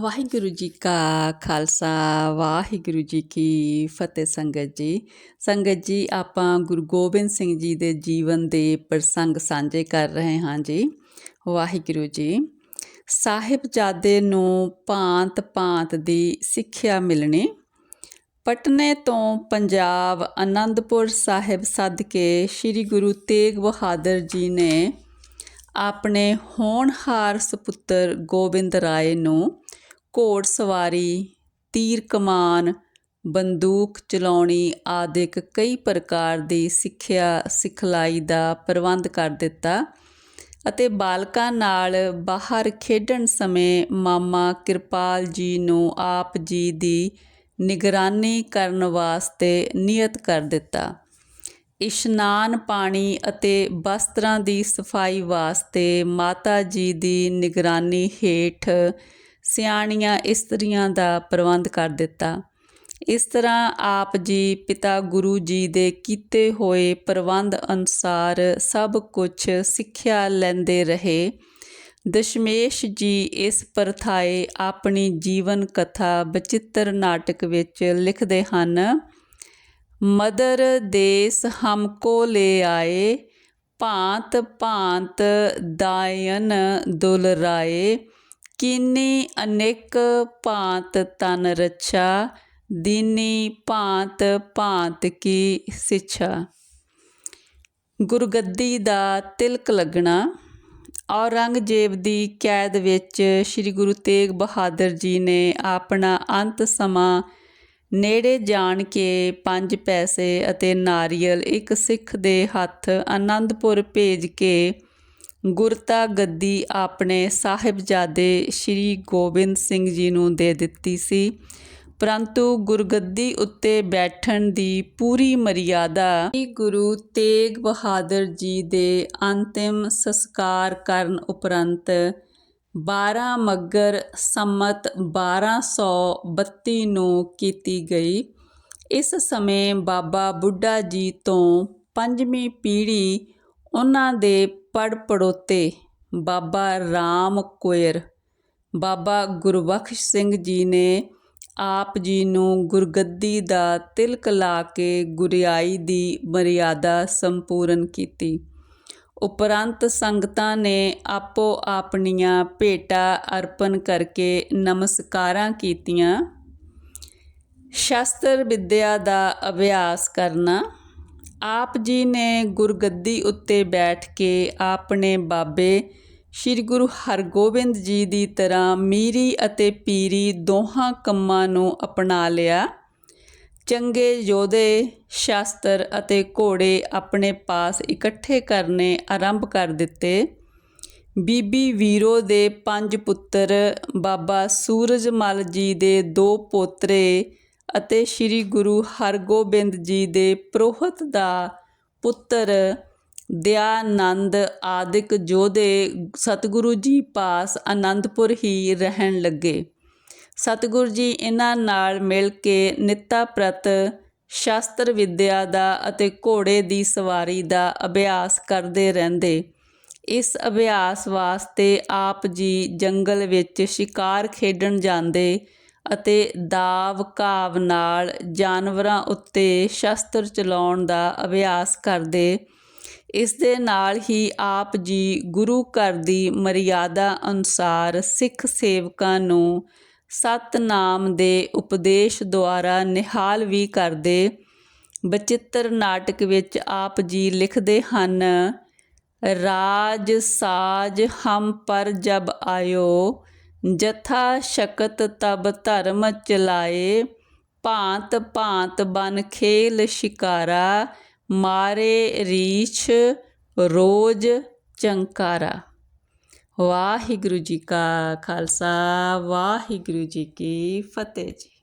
ਵਾਹਿਗੁਰੂ ਜੀ ਕਾ ਖਾਲਸਾ, ਵਾਹਿਗੁਰੂ ਜੀ ਕੀ ਫਤਿਹ ਸੰਗਤ ਜੀ। ਸੰਗਤ ਜੀ, ਆਪਾਂ ਗੁਰੂ ਗੋਬਿੰਦ ਸਿੰਘ ਜੀ ਦੇ ਜੀਵਨ ਦੇ ਪ੍ਰਸੰਗ ਸਾਂਝੇ ਕਰ ਰਹੇ ਹਾਂ ਜੀ। ਵਾਹਿਗੁਰੂ ਜੀ ਸਾਹਿਬਜ਼ਾਦੇ ਨੂੰ ਭਾਂਤ ਭਾਂਤ ਦੀ ਸਿੱਖਿਆ ਮਿਲਣੀ। ਪਟਨੇ ਤੋਂ ਪੰਜਾਬ ਆਨੰਦਪੁਰ ਸਾਹਿਬ ਸੱਦ ਕੇ ਸ੍ਰੀ ਗੁਰੂ ਤੇਗ ਬਹਾਦਰ ਜੀ ਨੇ ਆਪਣੇ ਹੋਣਹਾਰ ਸੁਪੁੱਤਰ ਗੋਬਿੰਦ ਰਾਏ ਨੂੰ ਘੋੜ ਸਵਾਰੀ, ਤੀਰ ਕਮਾਨ, ਬੰਦੂਕ ਚਲਾਉਣੀ ਆਦਿਕ ਕਈ ਪ੍ਰਕਾਰ ਦੀ ਸਿੱਖਿਆ, ਸਿਖਲਾਈ ਦਾ ਪ੍ਰਬੰਧ ਕਰ ਦਿੱਤਾ ਅਤੇ ਬਾਲਕਾਂ ਨਾਲ ਬਾਹਰ ਖੇਡਣ ਸਮੇਂ ਮਾਮਾ ਕਿਰਪਾਲ ਜੀ ਨੂੰ ਆਪ ਜੀ ਦੀ ਨਿਗਰਾਨੀ ਕਰਨ ਵਾਸਤੇ ਨਿਯਤ ਕਰ ਦਿੱਤਾ। ਇਸ਼ਨਾਨ ਪਾਣੀ ਅਤੇ ਵਸਤਰਾਂ ਦੀ ਸਫ਼ਾਈ ਵਾਸਤੇ ਮਾਤਾ ਜੀ ਦੀ ਨਿਗਰਾਨੀ ਹੇਠ ਸਿਆਣੀਆਂ ਇਸਤਰੀਆਂ ਦਾ ਪ੍ਰਬੰਧ ਕਰ ਦਿੱਤਾ। ਇਸ ਤਰ੍ਹਾਂ ਆਪ ਜੀ ਪਿਤਾ ਗੁਰੂ ਜੀ ਦੇ ਕੀਤੇ ਹੋਏ ਪ੍ਰਬੰਧ ਅਨੁਸਾਰ ਸਭ ਕੁਝ ਸਿੱਖਿਆ ਲੈਂਦੇ ਰਹੇ। ਦਸ਼ਮੇਸ਼ ਜੀ ਇਸ ਪਰਥਾਏ ਆਪਣੀ ਜੀਵਨ ਕਥਾ ਬਚਿੱਤਰ ਨਾਟਕ ਵਿੱਚ ਲਿਖਦੇ ਹਨ, ਮਦਰ ਦੇਸ ਹਮਕੋ ਲੈ ਆਏ, ਭਾਂਤ ਭਾਂਤ ਦਾਇਨ ਦੁਲ ਰਾਏ ਕਿਨੀ ਅਨੇਕ ਭਾਂਤ ਤਨ ਰੱਛਾ, ਦੀਨੀ ਭਾਂਤ ਭਾਂਤ ਕੀ ਸਿੱਛਾ। ਗੁਰਗੱਦੀ ਦਾ ਤਿਲਕ ਲੱਗਣਾ, ਔਰੰਗਜ਼ੇਬ ਦੀ ਕੈਦ ਵਿੱਚ ਸ੍ਰੀ ਗੁਰੂ ਤੇਗ ਬਹਾਦਰ ਜੀ ਨੇ ਆਪਣਾ ਅੰਤ ਸਮਾਂ ਨੇੜੇ ਜਾਣ ਕੇ ਪੰਜ ਪੈਸੇ ਅਤੇ ਨਾਰੀਅਲ ਇੱਕ ਸਿੱਖ ਦੇ ਹੱਥ ਆਨੰਦਪੁਰ ਭੇਜ ਕੇ ਗੁਰਤਾ ਗੱਦੀ ਆਪਣੇ ਸਾਹਿਬਜ਼ਾਦੇ ਸ੍ਰੀ ਗੋਬਿੰਦ ਸਿੰਘ ਜੀ ਨੂੰ ਦੇ ਦਿੱਤੀ ਸੀ। ਪਰੰਤੂ ਗੁਰਗੱਦੀ ਉੱਤੇ ਬੈਠਣ ਦੀ ਪੂਰੀ ਮਰਿਆਦਾ ਸ੍ਰੀ ਗੁਰੂ ਤੇਗ ਬਹਾਦਰ ਜੀ ਦੇ ਅੰਤਿਮ ਸੰਸਕਾਰ ਕਰਨ ਉਪਰੰਤ 12 ਮੱਗਰ ਸੰਮਤ 1232 ਨੂੰ ਕੀਤੀ ਗਈ। ਇਸ ਸਮੇਂ ਬਾਬਾ ਬੁੱਢਾ ਜੀ ਤੋਂ ਪੰਜਵੀਂ ਪੀੜ੍ਹੀ ਉਹਨਾਂ ਦੇ ਪੜ ਪੜੋਤੇ ਬਾਬਾ ਰਾਮ ਕੋਇਰ, ਬਾਬਾ ਗੁਰਬਖਸ਼ ਸਿੰਘ ਜੀ ਨੇ ਆਪ ਜੀ ਨੂੰ ਗੁਰਗੱਦੀ ਦਾ ਤਿਲਕ ਲਾ ਕੇ ਗੁਰਿਆਈ ਦੀ ਮਰਿਆਦਾ ਸੰਪੂਰਨ ਕੀਤੀ। ਉਪਰੰਤ ਸੰਗਤਾਂ ਨੇ ਆਪੋ ਆਪਣੀਆਂ ਭੇਟਾ ਅਰਪਣ ਕਰਕੇ ਨਮਸਕਾਰਾਂ ਕੀਤੀਆਂ। ਸ਼ਸਤਰ ਵਿਦਿਆ ਦਾ ਅਭਿਆਸ ਕਰਨਾ ਆਪ ਜੀ ਨੇ ਗੁਰਗੱਦੀ ਉੱਤੇ ਬੈਠ ਕੇ ਆਪਣੇ ਬਾਬੇ ਸ੍ਰੀ ਗੁਰੂ ਹਰਗੋਬਿੰਦ ਜੀ ਦੀ ਤਰ੍ਹਾਂ ਮੀਰੀ ਅਤੇ ਪੀਰੀ ਦੋਹਾਂ ਕੰਮਾਂ ਨੂੰ ਅਪਣਾ ਲਿਆ। ਚੰਗੇ ਯੋਧੇ, ਸ਼ਾਸਤਰ ਅਤੇ ਘੋੜੇ ਆਪਣੇ ਪਾਸ ਇਕੱਠੇ ਕਰਨੇ ਆਰੰਭ ਕਰ ਦਿੱਤੇ। ਬੀਬੀ ਵੀਰੋ ਦੇ ਪੰਜ ਪੁੱਤਰ, ਬਾਬਾ ਸੂਰਜਮਲ ਜੀ ਦੇ ਦੋ ਪੋਤਰੇ ਅਤੇ ਸ੍ਰੀ ਗੁਰੂ ਹਰਗੋਬਿੰਦ ਜੀ ਦੇ ਪ੍ਰੋਹਤ ਦਾ ਪੁੱਤਰ ਦਿਆਨੰਦ ਆਦਿਕ ਯੋਧੇ ਸਤਿਗੁਰੂ ਜੀ ਪਾਸ ਅਨੰਦਪੁਰ ਹੀ ਰਹਿਣ ਲੱਗੇ। ਸਤਿਗੁਰੂ ਜੀ ਇਹਨਾਂ ਨਾਲ ਮਿਲ ਕੇ ਨਿੱਤਾ ਪ੍ਰਤ ਸ਼ਾਸਤਰ ਵਿਦਿਆ ਦਾ ਅਤੇ ਘੋੜੇ ਦੀ ਸਵਾਰੀ ਦਾ ਅਭਿਆਸ ਕਰਦੇ ਰਹਿੰਦੇ। ਇਸ ਅਭਿਆਸ ਵਾਸਤੇ ਆਪ ਜੀ ਜੰਗਲ ਵਿੱਚ ਸ਼ਿਕਾਰ ਖੇਡਣ ਜਾਂਦੇ ਅਤੇ ਦਾਵ ਘਾਵ ਨਾਲ ਜਾਨਵਰਾਂ ਉੱਤੇ ਸ਼ਸਤਰ ਚਲਾਉਣ ਦਾ ਅਭਿਆਸ ਕਰਦੇ। ਇਸ ਦੇ ਨਾਲ ਹੀ ਆਪ ਜੀ ਗੁਰੂ ਘਰ ਦੀ ਮਰਿਆਦਾ ਅਨੁਸਾਰ ਸਿੱਖ ਸੇਵਕਾਂ ਨੂੰ ਸਤਨਾਮ ਦੇ ਉਪਦੇਸ਼ ਦੁਆਰਾ ਨਿਹਾਲ ਵੀ ਕਰਦੇ। ਬਚਿੱਤਰ ਨਾਟਕ ਵਿੱਚ ਆਪ ਜੀ ਲਿਖਦੇ ਹਨ, ਰਾਜ ਸਾਜ ਹਮ ਪਰ ਜਬ ਆਇਓ ਜਥਾ ਸ਼ਕਤ ਤਬ ਧਰਮ ਚਲਾਏ, ਭਾਂਤ ਭਾਂਤ ਬਨ ਖੇਲ ਸ਼ਿਕਾਰਾ, ਮਾਰੇ ਰੀਛ ਰੋਜ਼ ਚੰਕਾਰਾ। ਵਾਹਿਗੁਰੂ ਜੀ ਕਾ ਖਾਲਸਾ, ਵਾਹਿਗੁਰੂ ਜੀ ਕੀ ਫਤਿਹ ਜੀ।